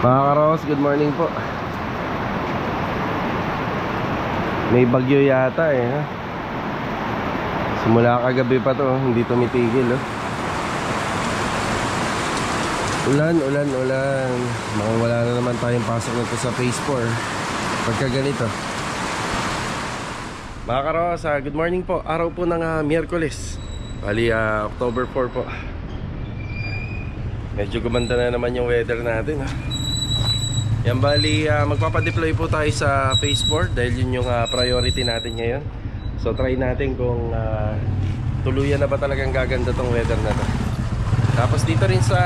Mga karos, good morning po. May bagyo yata eh. Ha? Simula kagabi pa to, hindi tumitigil. Oh. Ulan, ulan, ulan. Mukhang wala na naman tayong pasok nito sa phase 4. Pagka ganito. Mga karos, ah, good morning po. Araw po ng ah, Miyerkules. Bali, ah, October 4 po. Medyo gumanda na naman yung weather natin. Ha? Yan bali, ah, magpapadeploy po tayo sa phase 4 dahil yun yung ah, priority natin ngayon. So try natin kung ah, tuluyan na ba talagang gaganda tong weather na to. Tapos dito rin sa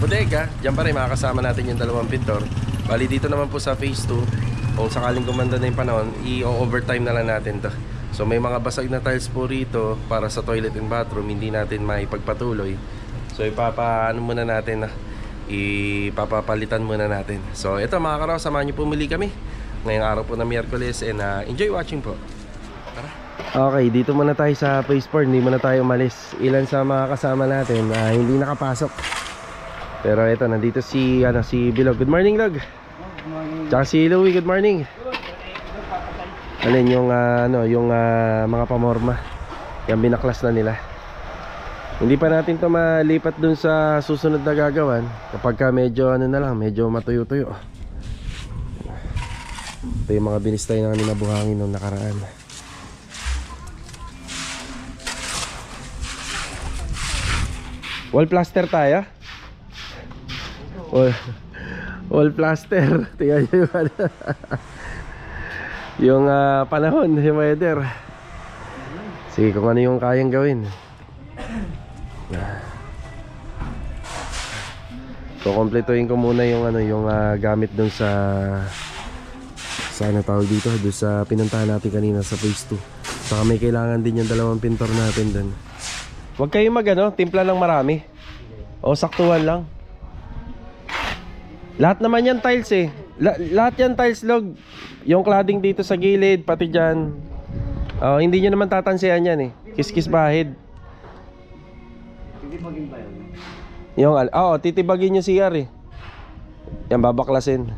bodega, dyan pa rin makakasama natin yung dalawang pintor. Bali dito naman po sa phase 2, kung sakaling gumanda na yung panahon, i-overtime na lang natin to. So may mga basag na tiles po rito para sa toilet and bathroom, hindi natin maipagpatuloy. So ipapaano muna natin na ipapapalitan muna natin. So ito mga karaw, samahan niyo pumili kami. Ngayong araw po na Miyerkules and uh, enjoy watching po. Okay, dito muna tayo sa phase 4, hindi muna tayo umalis. Ilan sa mga kasama natin ah, hindi nakapasok. Pero ito, nandito si ano si Bilog. Good morning, Log. Tsaka si Louie, good morning. Alin yung ah, ano, yung ah, mga pamorma. Yung binaklas na nila. Hindi pa natin to malipat dun sa susunod na gagawan kapag ka medyo ano na lang, medyo matuyo-tuyo. Ito yung mga binistay na kanina buhangin nung nakaraan. Wall plaster tayo? Wall, wall plaster. Tingnan nyo yung ano. yung ah, panahon, yung weather. Sige, kung ano yung kayang gawin. So, kompletuhin ko muna yung ano, yung ah, gamit dun sa sa ano tawag dito, dun sa pinuntahan natin kanina sa phase 2. Saka may kailangan din yung dalawang pintor natin dun. Huwag kayong mag ano, timpla ng marami. O saktuhan lang. Lahat naman yan tiles eh. La- lahat yan tiles log. Yung cladding dito sa gilid, pati dyan. Oh, hindi nyo naman tatansiyan yan eh. Kiskis bahid. Titipagin ba yun? Yung, al- oo, titibagin nyo CR eh. Yan, babaklasin.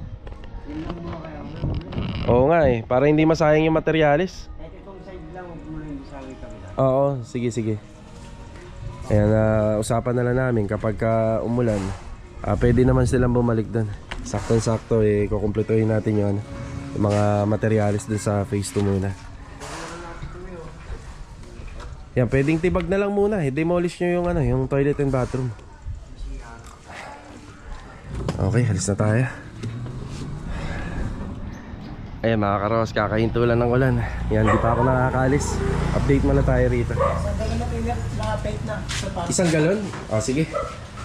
Oo nga eh, para hindi masayang yung materialis. Itong side lang, huwag mo rin sa kabila. Oo, sige sige. Ayan, ah, usapan na lang namin kapag ka umulan, ah, pwede naman silang bumalik doon. Sakto-sakto eh, kukumpletuhin natin yung, ano, yung mga materialis dun sa phase 2 muna. Yan, pwedeng tibag na lang muna. eh. demolish nyo yung, ano, yung toilet and bathroom. Okay, halis na tayo. Ayan mga karos, kakahinto lang ng ulan. Yan, di pa ako nakakaalis. Update muna tayo rito. Isang galon? O, sige.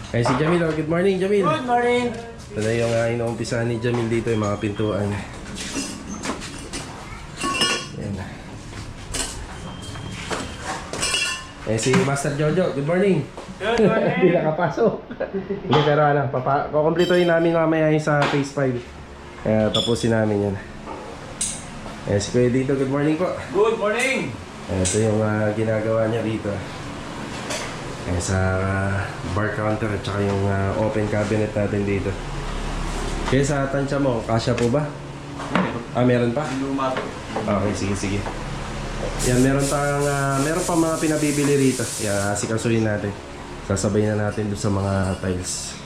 Ay, si Jamil. oh. Good morning, Jamil. Good morning! Ito na yung uh, inuumpisahan ni Jamil dito, yung mga pintuan. Eh, si Master Jojo. Good morning. Good morning! Hindi nakapasok. Hindi, pero ano, papa, kukumplituhin namin mamaya yung sa phase 5. Kaya tapusin namin yan. Eh, si Kuya dito, good morning po. Good morning! Eh, Ito yung ah, ginagawa niya dito. Eh, sa ah, bar counter at saka yung ah, open cabinet natin dito. Kaya sa tansya mo, kasya po ba? Ah, meron pa? Luma. Okay, sige, sige. Yan, meron tayong, ah, meron pa mga pinabibili rito. Yan, asikasuhin natin. Sasabay na natin doon sa mga tiles.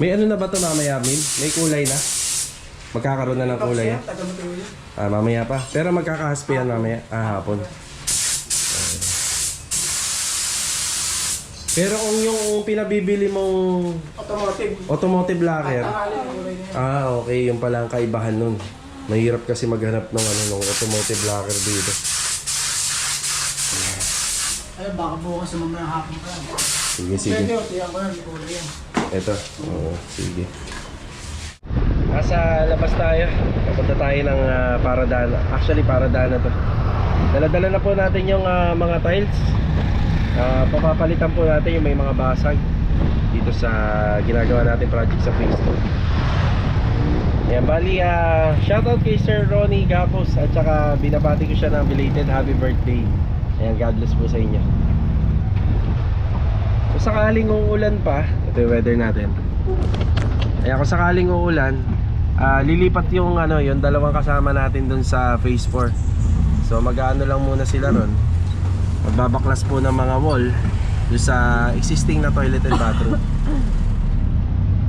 May ano na ba ito mamaya, Mil? May kulay na? Magkakaroon na ng kulay. Ah, mamaya pa. Pero magkakahaspi yan mamaya. Ah, hapon. Pero kung yung pinabibili mong Automotive. automotive locker, kulay niya. ah, okay, yung pala ang kaibahan nun. Mahirap kasi maghanap ng ano, ng automotive locker dito. Ay, baka bukas sa mamaya hapon ka. Sige, sige. Pwede, tiyan ko yan. Kulay yan. Ito. Oo, sige. Nasa labas tayo. Papunta tayo ng ah, Paradana. Actually, Paradana to. Dala-dala na po natin yung ah, mga tiles. Ah, papapalitan po natin yung may mga basag dito sa ginagawa natin project sa Facebook. Ayan, bali, ah, shoutout kay Sir Ronnie Gapos at saka binabati ko siya ng belated happy birthday. Ayan, God bless po sa inyo. Kung sakaling uulan pa, ito yung weather natin. Kaya kung sakaling uulan, ah, lilipat yung ano, yung dalawang kasama natin dun sa phase 4. So mag-aano lang muna sila ron. Magbabaklas po ng mga wall dun sa existing na toilet and bathroom.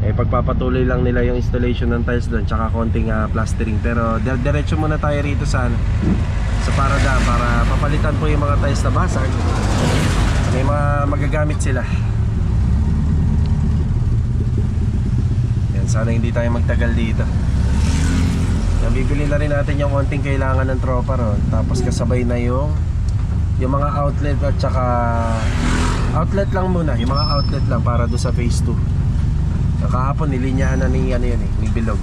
Eh pagpapatuloy lang nila yung installation ng tiles doon tsaka konting ah, plastering pero dire- diretso muna tayo rito sa ano, sa parada para papalitan po yung mga tiles na basag. May mga magagamit sila. Yan, sana hindi tayo magtagal dito. Yan, bibili na rin natin yung konting kailangan ng tropa ron. Tapos kasabay na yung yung mga outlet at saka outlet lang muna, yung mga outlet lang para do sa phase 2. So, kahapon nilinyahan na ni ano yun eh, ni Bilog.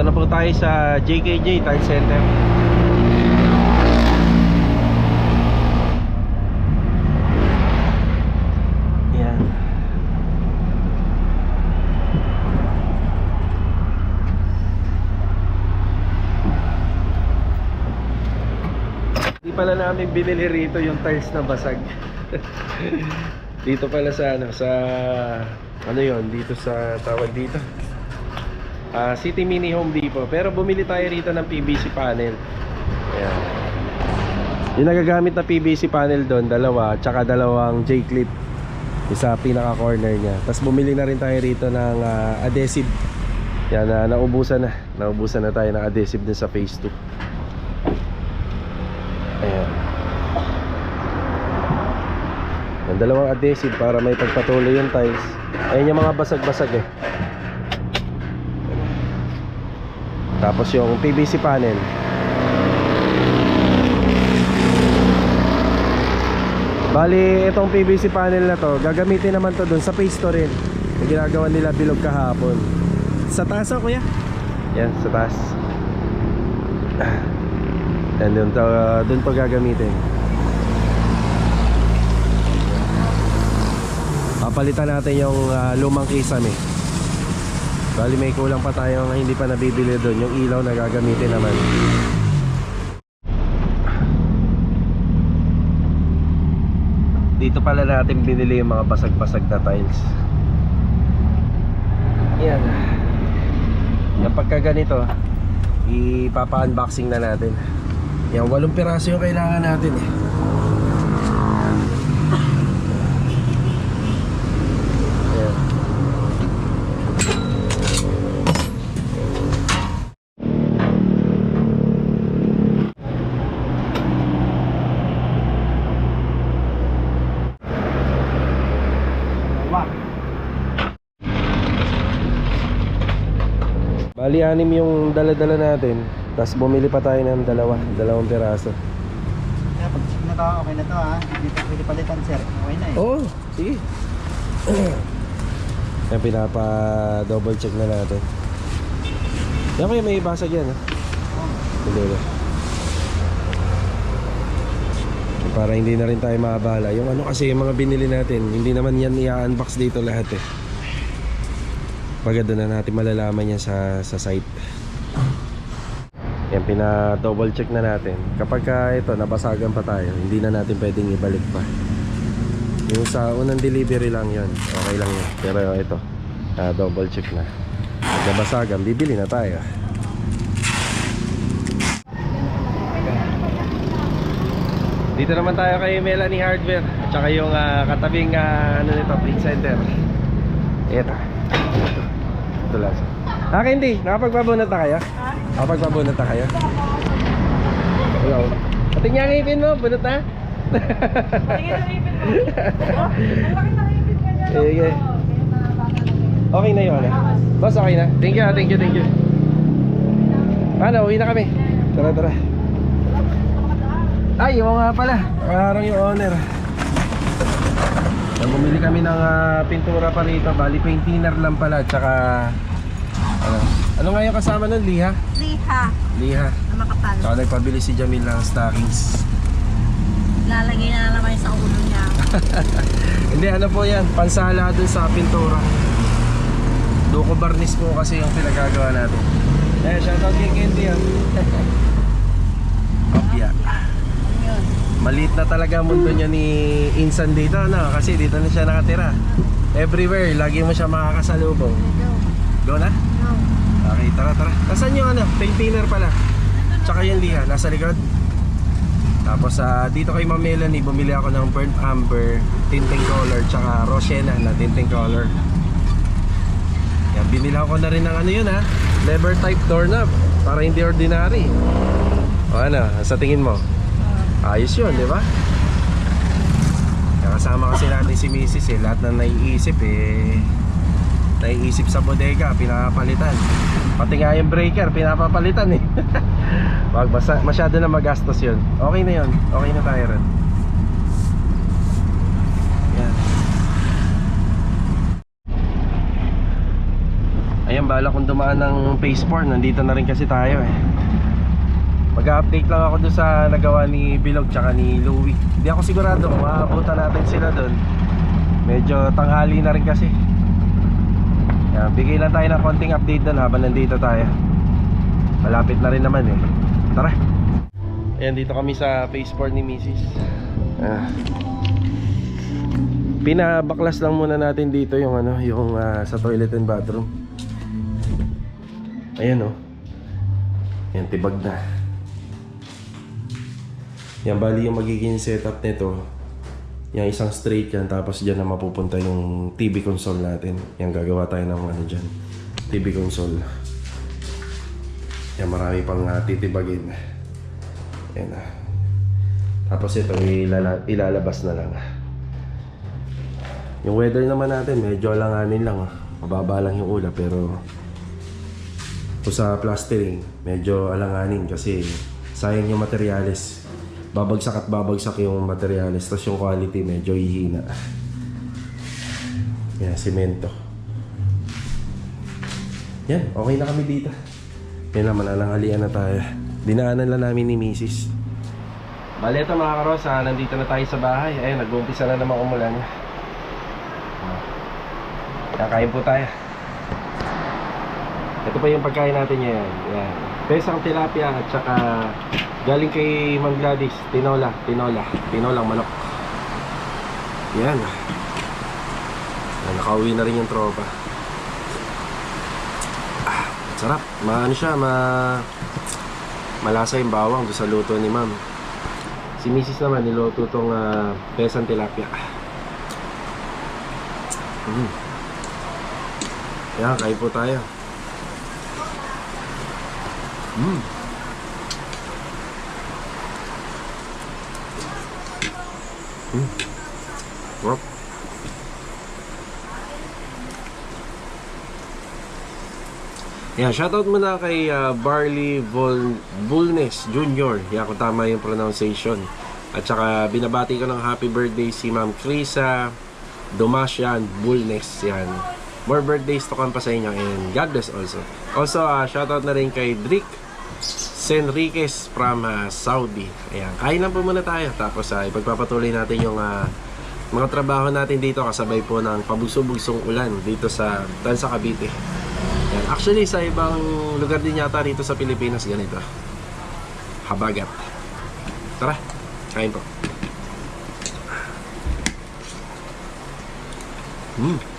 Dito na po tayo sa JKJ Tile Center. Yan. Hindi pala namin binili rito yung tiles na basag. dito pala sa ano sa ano yon dito sa tawag dito. Ah, City Mini Home Depot. Pero bumili tayo rito ng PVC panel. Ayan. Yung nagagamit na PVC panel doon, dalawa, tsaka dalawang J-clip. Isa pinaka corner niya. Tapos bumili na rin tayo rito ng ah, adhesive. Yan, na naubusan na. Naubusan na tayo ng adhesive din sa phase 2. Ayan. Yung dalawang adhesive para may pagpatuloy yung tiles. Ayan yung mga basag-basag eh. Tapos yung PVC panel. Bali, itong PVC panel na to, gagamitin naman to dun sa phase 2 rin. Yung ginagawa nila bilog kahapon. Sa taas oh, kuya? Yan, sa taas. And dun to, dun to gagamitin. Papalitan natin yung ah, lumang kisame. Bali may kulang pa tayong hindi pa nabibili doon. Yung ilaw na gagamitin naman. Dito pala natin binili yung mga basag-basag na tiles. Yan. Kapag ka ganito Ipapa-unboxing na natin. Yan, walong piraso yung kailangan natin eh Yan Wah. Bali anim yung dala-dala natin Tapos bumili pa tayo ng dalawa Dalawang piraso. Kaya pag na to, okay na to ha. Hindi pa pwede palitan sir. Okay na eh. Oo, oh, sige. Yan pinapa double check na natin. Yan kaya may basag yan ha? Hindi na Para hindi na rin tayo maabala. Yung ano kasi yung mga binili natin Hindi naman yan i-unbox dito lahat eh Doon na natin malalaman yan sa, sa site. Yan pina double check na natin. Kapag ka ito nabasagan pa tayo Hindi na natin pwedeng ibalik pa. Yung sa unang delivery lang yon okay lang yun. Pero ito ah, double check na. Pag nabasagan bibili na tayo. Dito naman tayo kay Melanie Hardware at saka yung ah, katabing ah, ano nito print center. Ito lang ah Candy nakapagpabunot na kayo? nakapagpabunot na kayo? Hello Ate niya ang ipin mo, bunot na? Sige na ipin mo. Ang laki na ipin ka niya. yun. Okay na yun. eh. Boss, okay na. Thank you, ah, thank you, thank you. Ano, uwi na kami. Tara, tara. Ay, yung nga pala. Parang yung owner. So, bumili kami ng ah, pintura pa rito. Bali, paint thinner lang pala. Tsaka, ano, ano nga yung kasama nun? Liha? Liha Liha. na makapal. Tsaka nagpabili si Jamil ng stockings. Lalagay na naman sa ulo niya. Hindi, ano po yan, pansala dun sa pintura. Duko barnis po kasi yung pinagagawa natin. Eh, shoutout kay Candy ah. Opya. Maliit na talaga mundo niya ni Insan dito, ano? Kasi dito na siya nakatira. Everywhere, lagi mo siya makakasalubong. Go na? Okay, tara, tara. Nasaan yung ano? Paint thinner pala. Tsaka yung liha, nasa likod. Tapos ah, dito kay Ma'am Melanie, bumili ako ng burnt amber, tinting color, tsaka Roshena na tinting color. Yan, binili ako na rin ng ano yun ha, lever type doorknob, para hindi ordinary. O ano, sa tingin mo? Ayos yun, di ba? Kasama kasi natin si Mrs. eh, lahat na naiisip eh, naiisip sa bodega, pinapalitan. Pati nga yung breaker, pinapapalitan eh. Wag basta masyado na magastos yun. Okay na yun. Okay na tayo rin. Yan. Ayan, bala kong dumaan ng phase 4. Nandito na rin kasi tayo eh. Mag-update lang ako doon sa nagawa ni Bilog tsaka ni Louie. Hindi ako sigurado kung maabutan natin sila doon. Medyo tanghali na rin kasi. Yan, bigay lang tayo ng konting update doon habang nandito tayo. Malapit na rin naman eh. Tara. Ayan, dito kami sa 4 ni Mrs. Ah. Pinabaklas lang muna natin dito yung ano, yung ah, sa toilet and bathroom. Ayan oh. Ayan, tibag na. Yan, bali yung magiging setup nito. Yung isang straight yan, tapos dyan na mapupunta yung TV console natin. Yan, gagawa tayo ng ano dyan. TV console. Yan, marami pang uh, titibagin. Yan na. Tapos ito, ilala, ilalabas na lang. Yung weather naman natin, medyo langanin lang. ah. Mababa lang yung ulap, pero kung sa plastering, medyo alanganin kasi sayang yung materyales. Babagsak at babagsak yung materyales, tapos yung quality medyo hihina. Yan, simento. Yan, okay na kami dito. Yan naman, alanghalian na tayo. Dinaanan lang namin ni Mrs. Bale ito mga karosa, nandito na tayo sa bahay. Ayun, nag-uumpisa na naman umulan. Kakain po tayo. Ito pa yung pagkain natin ngayon. Yan. Pesang tilapia at saka galing kay Ma'am Gladys, tinola, tinola, tinolang manok. Yan. Yan, nakauwi na rin yung tropa. Ah, sarap. Maano siya, ma malasa yung bawang doon sa luto ni Ma'am. Si Mrs. naman niluto tong ah, pesang tilapia. Mm. Yan, kain po tayo. Mm. Mm. Sarap. Yan, shoutout muna kay ah, Barley Vol Bulnes Jr. Yan, kung tama yung pronunciation. At saka binabati ko ng happy birthday si Ma'am Krisa Domasian Bulnes. Yan. More birthdays to come pa sa inyo and God bless also. Also, uh, shoutout na rin kay Drick Senriquez from ah, Saudi. Ayan, kain lang po muna tayo. Tapos uh, ipagpapatuloy natin yung ah, mga trabaho natin dito kasabay po ng pabugso-bugsong ulan dito sa Tansa Cavite. Ayan. Actually, sa ibang lugar din yata dito sa Pilipinas ganito. Habagat. Tara, kain po. Mm.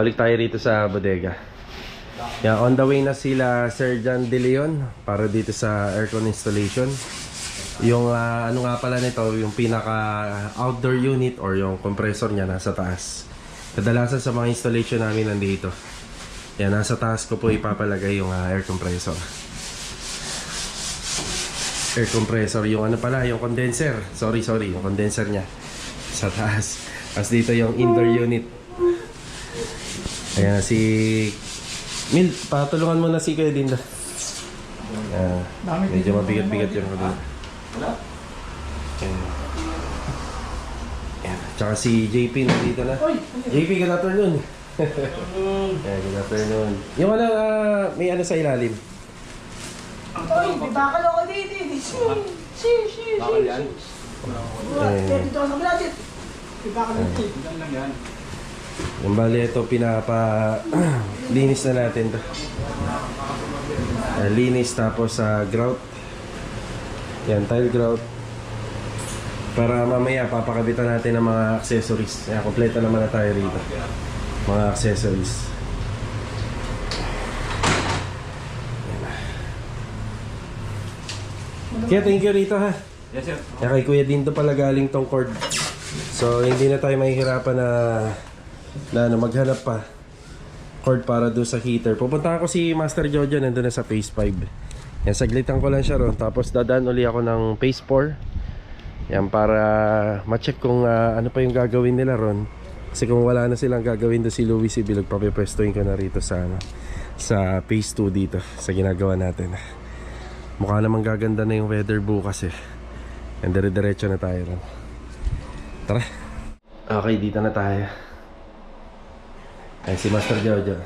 Balik tayo rito sa bodega. Yeah, on the way na sila Sir John De Leon para dito sa aircon installation. Yung ah, ano nga pala nito, yung pinaka outdoor unit or yung compressor niya nasa taas. Kadalasan sa mga installation namin nandito. Yan, nasa taas ko po ipapalagay yung ah, air compressor. Air compressor, yung ano pala, yung condenser. Sorry, sorry, yung condenser niya. Sa taas. Tapos dito yung indoor unit. Ayan, si... Mil, patulungan mo na si Kuya Dinda. Ayan, medyo mabigat-bigat yung ano. Ayan. Ayan. Tsaka si JP nandito na. JP, good afternoon. yeah, good afternoon. Yung ano, ah, may ano sa ilalim. Oy, may bakal ako dito. eh. Si, si, si, si. Eh, Dito ako sa dito. May bakal dito. Yung bali ito, pinapa... linis na natin to. Ah, linis tapos sa grout. Yan, tile grout. Para mamaya papakabitan natin ng mga accessories. Yan, kompleto naman na tayo rito. Mga accessories. Kaya thank you rito ha. Yes, sir. Kaya kay Kuya Dindo pala galing tong cord. So hindi na tayo mahihirapan na na ano, maghanap pa cord para do sa heater. Pupunta ko si Master Jojo nandun na sa Phase 5. Yan, saglitan ko lang siya ron. Tapos dadaan uli ako ng Phase 4. Yan, para ma-check kung ah, ano pa yung gagawin nila ron. Kasi kung wala na silang gagawin do si Louis si Bilog, papipwestuhin ko na rito sa ano, sa Phase 2 dito, sa ginagawa natin. Mukha namang gaganda na yung weather bukas eh. And dire-diretso na tayo ron. Tara. Okay, dito na tayo. Ay, si Master Jojo.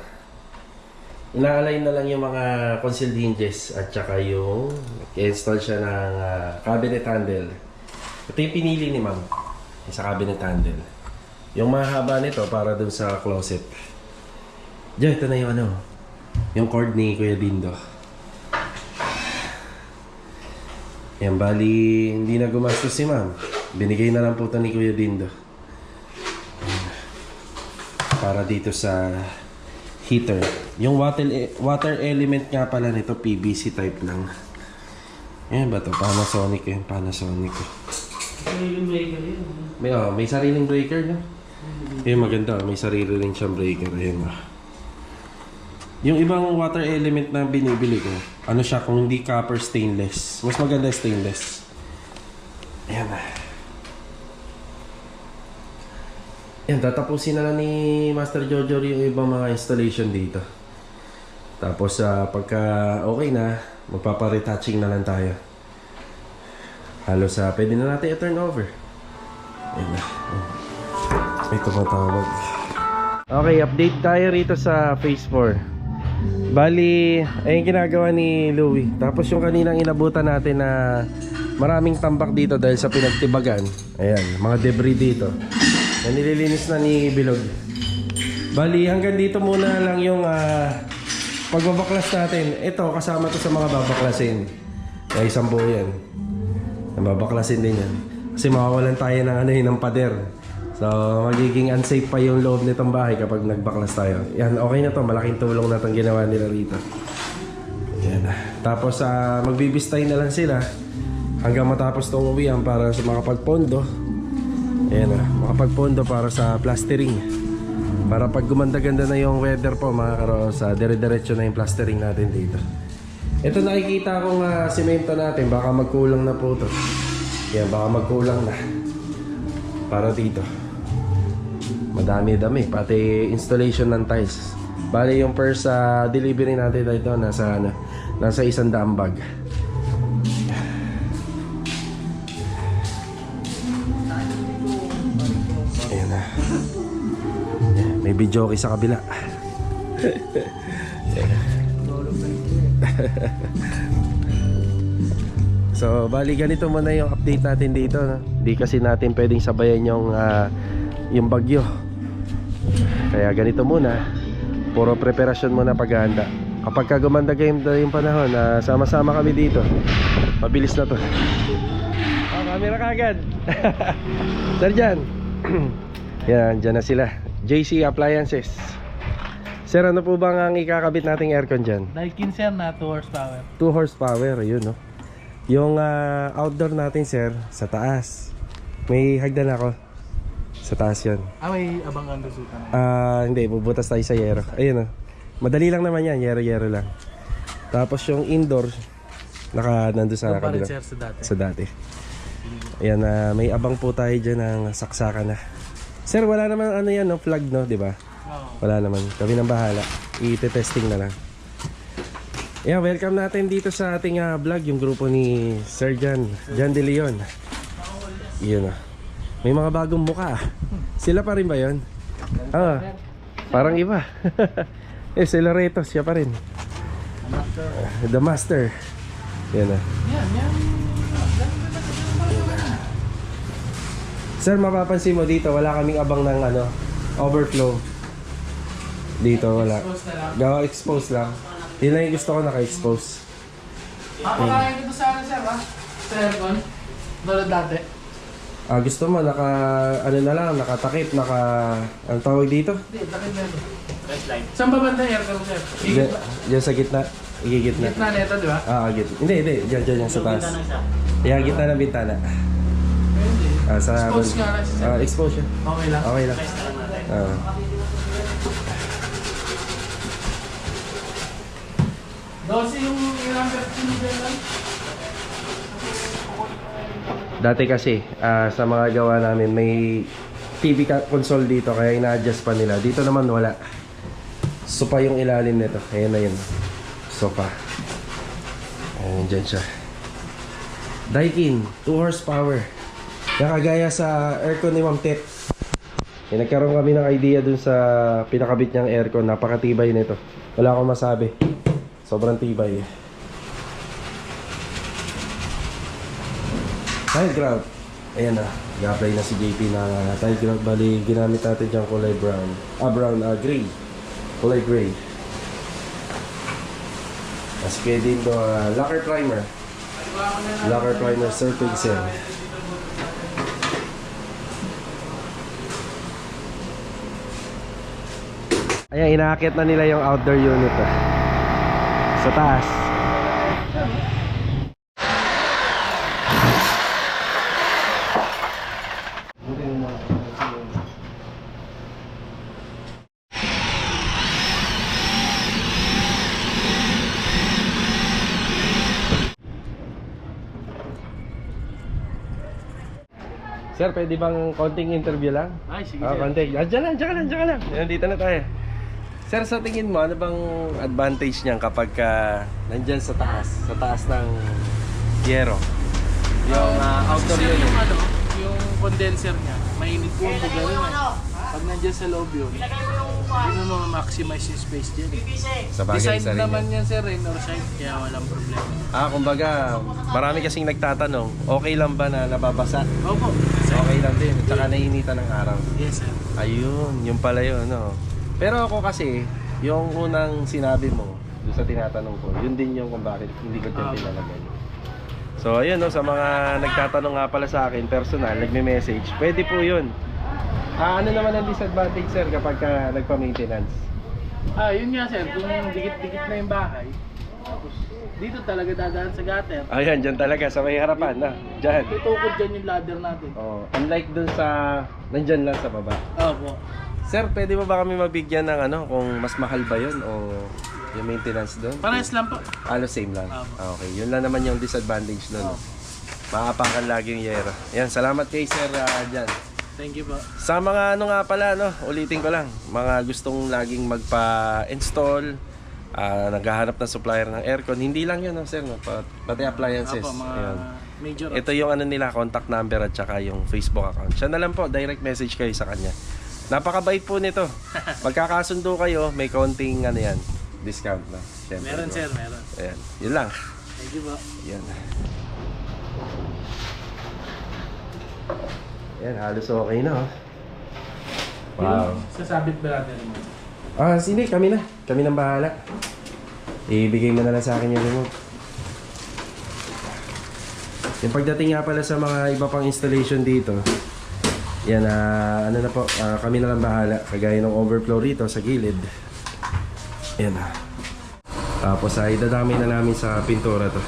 Ina-align na lang yung mga concealed hinges at saka yung i-install siya ng ah, cabinet handle. Ito yung pinili ni ma'am. Sa cabinet handle. Yung mahaba nito para dun sa closet. Diyan, ito na yung ano. Yung cord ni Kuya Dindo. Yan, bali, hindi na gumastos si ma'am. Binigay na lang po ito ni Kuya Dindo. Para dito sa heater. Yung water, water element nga pala nito, PVC type lang. Ayan ba ito? Panasonic yun. Panasonic. May, oh, may sariling breaker na. Yung maganda, may sarili rin siyang breaker. Ayan ba. Yung ibang water element na binibili ko, ano siya kung hindi copper stainless. Mas maganda stainless. Ayan na. Yan, tatapusin na lang ni Master Jojo yung ibang mga installation dito. Tapos sa pagka okay na, magpapa-retouching na lang tayo. Halos sa pwede na natin i-turn over. Ayan na. May tumatawag. Okay, update tayo rito sa Phase 4. Bali, ayun ginagawa ni Louie. Tapos yung kaninang inabutan natin na maraming tambak dito dahil sa pinagtibagan. Ayan, mga debris dito. Na nililinis na ni Bilog. Bali, hanggang dito muna lang yung ah, pagbabaklas natin. Ito, kasama to sa mga babaklasin. Ay, isang buo yan. Nababaklasin din yan. Kasi mawawalan tayo ng ano yun, ng pader. So, magiging unsafe pa yung loob nitong bahay kapag nagbaklas tayo. Yan, okay na to. Malaking tulong na itong ginawa nila rito. Yan. Tapos, uh, magbibistay na lang sila hanggang matapos itong uwian para sa makapagpondo. Ayan na, makapagpondo para sa plastering. Para pag gumanda-ganda na yung weather po mga karos, uh, dire-diretso na yung plastering natin dito. Ito nakikita kong uh, simento natin, baka magkulang na po to. Yan, baka magkulang na. Para dito. Madami-dami, pati installation ng tiles. Bali yung first uh, delivery natin dito nasa ano, nasa isang daang May video okay sa kabila. so, bali ganito muna yung update natin dito. No? Hindi kasi natin pwedeng sabayan yung, ah, yung bagyo. Kaya ganito muna. Puro preparasyon muna paghahanda. Kapag ka gumanda game yung panahon na sama-sama kami dito, mabilis na to. Oh, camera kagad. Sir Jan. Yan, dyan na sila. JC Appliances. Sir, ano po bang ang ikakabit nating aircon dyan? Daikin sir na 2 horsepower. 2 horsepower, yun no. Yung ah, outdoor natin sir, sa taas. May hagdan ako. Sa taas yun. Ah, may abang ang lusutan. Ah, hindi, bubutas tayo sa yero. Ayun oh. Madali lang naman yan, yero-yero lang. Tapos yung indoor, naka nando sa kabila. sir sa dati. Sa dati. Ayan, ah, may abang po tayo dyan ng saksakan na. Sir, wala naman ano yan, no? Flag, no? Di ba? Wala naman. Kami nang bahala. I-testing na lang. Yeah, welcome natin dito sa ating ah, vlog, yung grupo ni Sir Jan, Jan De Leon. Yun ah. May mga bagong muka. Sila pa rin ba yun? Ah, parang iba. eh, sila Reto, siya pa rin. The Master. Yan ah. Yan, yan. Sir, mapapansin mo dito, wala kaming abang ng ano, overflow. Dito, wala. Close na lang. Gawa expose lang. Yun lang yung gusto ko naka-expose. Papakain ko to sa ano sir ha? Sa aircon. Tulad dati. Ah, gusto mo naka ano na lang, nakatakip, naka ang tawag dito? Hindi, takit na ito. Saan ba banda yung aircon sir? Diyan, diyan sa gitna, igigitna. Gitna nito, di ba? Ah, gitna. Hindi, hindi, diyan diyan yung sa taas. Yan, gitna ng bintana. Pwede. Ah, sa Expose nga lang siya. Ah, expose siya. Okay lang. Okay lang. Ah. Dosi yung ilang lang. Dati kasi, ah, sa mga gawa namin, may TV ka- console dito, kaya ina-adjust pa nila. Dito naman wala. Sopa yung ilalim nito. Ayan na yun. Sopa. Ayan, dyan siya. Daikin, 2 horsepower. Nakagaya sa aircon ni Ma'am Tet. Eh, nagkaroon kami ng idea dun sa pinakabit niyang aircon. Napakatibay nito. Wala akong masabi. Sobrang tibay. Tile grout. Ayan na. Ga-apply na si JP na tile grout. Bali, ginamit natin dyan kulay brown. Ah, brown. Ah, gray. Kulay gray. Tapos pwede ito ah, lacquer primer. Lacquer primer Sir Pixel. Ayan, inaakit na nila yung outdoor unit ah. Sa taas. Sir, pwede bang konting interview lang? Ay, sige Ah, sir. konti. Ah, lang, ka lang, ka lang. Ayan, dito na tayo. Sir, sa tingin mo, ano bang advantage niyan kapag ka nandyan sa taas, sa taas ng yero? Yung ah, outdoor Sir, unit. yung ano, yung condenser niya, mainit po ang buga rin eh. Pag nandiyan sa loob yun, hindi mo ma-maximize yung space dyan. eh. Sa bagay, Design isa rin naman yan. sir, rain or shine, kaya walang problema. Ah, kumbaga, marami kasing nagtatanong, okay lang ba na nababasa? Opo. Okay lang din, at saka nainitan ng araw. Yes sir. Ayun, yung pala yun, no? Pero ako kasi, yung unang sinabi mo, doon sa tinatanong ko, yun din yung kung bakit hindi ko dyan Ah. pinalagay. So, ayun, no, sa mga nagtatanong nga pala sa akin, personal, nagme-message, pwede po yun. Ah, ano naman ang disadvantage, sir, kapag ka nagpa-maintenance? Ah, yun nga sir, kung dikit-dikit na yung bahay, tapos dito talaga dadaan sa gutter. Ayan, dyan talaga, sa may harapan, na. Dyan. Tutukod dyan yung ladder natin. Oh, unlike dun sa, nandyan lang sa baba. Opo. Sir, pwede mo ba kami mabigyan ng ano, kung mas mahal ba yun o yung maintenance doon? Parehas lang po. Ano, same lang. Tama. Ah, okay, yun lang naman yung disadvantage doon. Opo. Maapakan lagi yung yero. Yan, salamat kay Sir ah, dyan. Thank you po. Sa mga ano nga pala, no, ulitin ko lang, mga gustong laging magpa-install, ah, naghahanap ng supplier ng aircon, hindi lang yun, no, sir, no, pa- pati appliances. Opo, mga major. Ito yung ano nila, contact number at saka yung Facebook account. Siya na lang po, direct message kayo sa kanya. Napakabait po nito. Magkakasundo kayo, may konting ano yan, discount na. Siyempre, Meron sir, meron. Ayan, yun lang. Thank you po. Yan. Yan, halos okay na oh. Wow. Sasabit ba natin mo? Ah, hindi, kami na. Kami nang bahala. Ibigay mo na lang sa akin yung remote. Yung pagdating nga pala sa mga iba pang installation dito, yan, ah, ano na po, ah, kami na lang bahala. Kagaya ng overflow rito sa gilid. Yan ah. Tapos ay idadami na namin sa pintura to.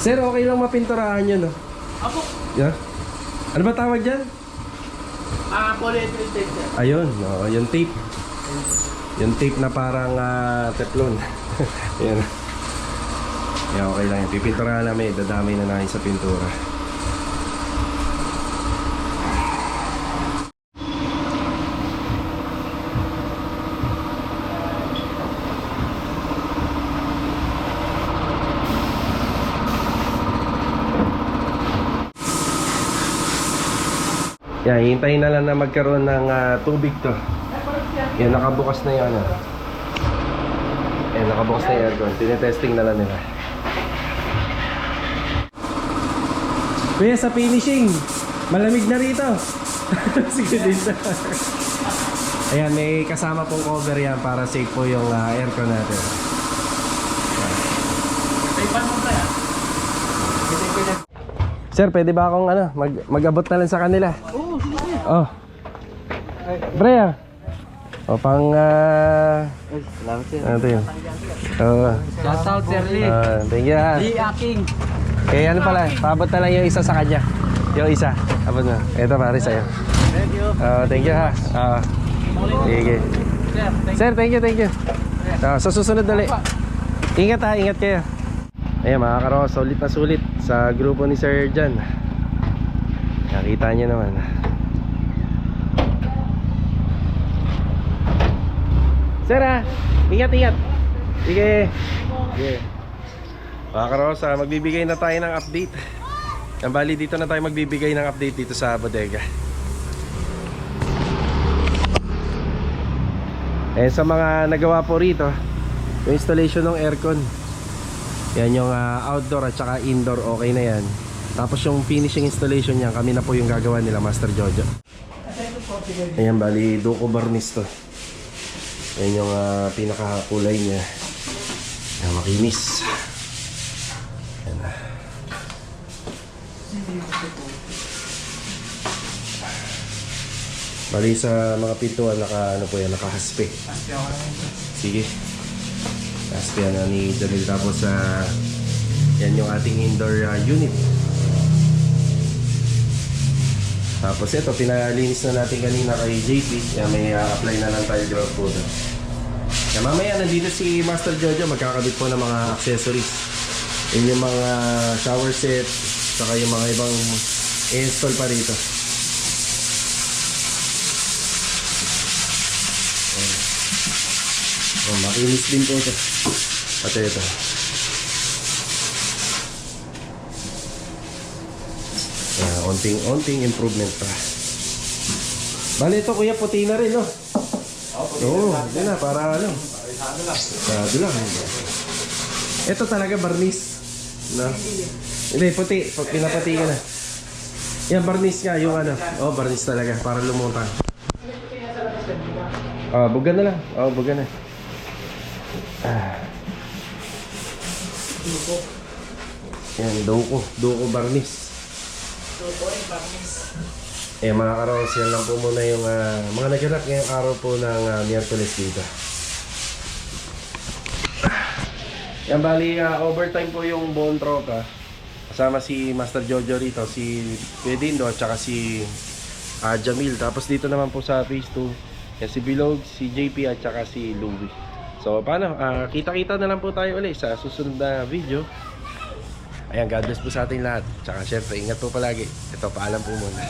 Sir, okay lang mapinturahan yun, no? Ako, Yeah? Ano ba tawag dyan? ah, polyethylene tape sir. Ayun, no, yung tape. Yung tape na parang ah, teflon. Yan. Yan, okay lang yan. Pipinturahan namin, dadami na namin sa pintura. Yan, hintayin na lang na magkaroon ng ah, tubig to. Yan, nakabukas na yung ano. Yan, nakabukas na yung aircon. Tinetesting na lang nila. Kuya, sa finishing, malamig na rito. Sige dito. Ayan, may kasama pong cover yan para safe po yung ah, aircon natin. Sir, pwede ba akong ano, mag mag-abot na lang sa kanila? Oo. Oh. Pre, ah. O, pang, ah, Ay, salamat sir. ano to yun? Oo. Shout out sir Lee. Ah, thank you, ha. Lee Aking. Eh, ano pala, paabot na lang yung isa sa kanya. Yung isa. Abot na. Ito, pare, sa'yo. Thank you. Ah, thank you, ha. Ah, sige. Sir, thank Sir, thank you, thank you. Ah, sa susunod dali. Ingat ha, ingat kayo. Ayan mga karo, sulit na sulit sa grupo ni Sir Jan. Nakita niyo naman. Sir ha, ingat ingat. Sige. Sige. Mga karosa, magbibigay na tayo ng update. Ang bali dito na tayo magbibigay ng update dito sa bodega. Eh sa mga nagawa po rito, yung installation ng aircon. Yan yung ah, outdoor at saka indoor okay na yan. Tapos yung finishing installation niya, kami na po yung gagawa nila Master Jojo. Ayan bali, Duco Barnis to. Yan yung ah, pinakakulay niya. Yan, makinis. Yan na. Bali sa mga pintuan naka ano po yan, nakahaspe. Sige. Haspe na ni Jamil tapos sa yan yung ating indoor ah, unit. Tapos ito, pinalinis na natin kanina kay JP. Yan, may ah, apply na lang tayo ground food. Yan, mamaya nandito si Master Jojo, magkakabit po ng mga accessories. Yun yung mga shower set, saka yung mga ibang install pa rito. Oh, makinis din po ito. Pati ito. Yeah, onting-onting improvement pa. Bali ito kuya, puti na rin, no? Oo, hindi na, para ano. Sado lang. Ito talaga barnis. No? Hindi, puti. Pag pinapati ka na. Yan, barnis nga, yung ano. Oh, barnis talaga, para lumutang. Ah, buga na lang. Oh, buga na. Ah. Yan, duko. Duko barnis. Eh mga karos, yan lang po muna yung ah, mga naganap ngayong araw po ng uh, Miyerkules dito. Yan bali, ah, overtime po yung buong tropa. Kasama si Master Jojo rito, si Pedindo at saka si ah, Jamil. Tapos dito naman po sa phase 2, yan si Bilog, si JP at saka si Louie. So paano, Ah, kita-kita na lang po tayo ulit sa susunod na video. Ayan, God bless po sa ating lahat. Tsaka syempre, ingat po palagi. Ito, paalam po muna.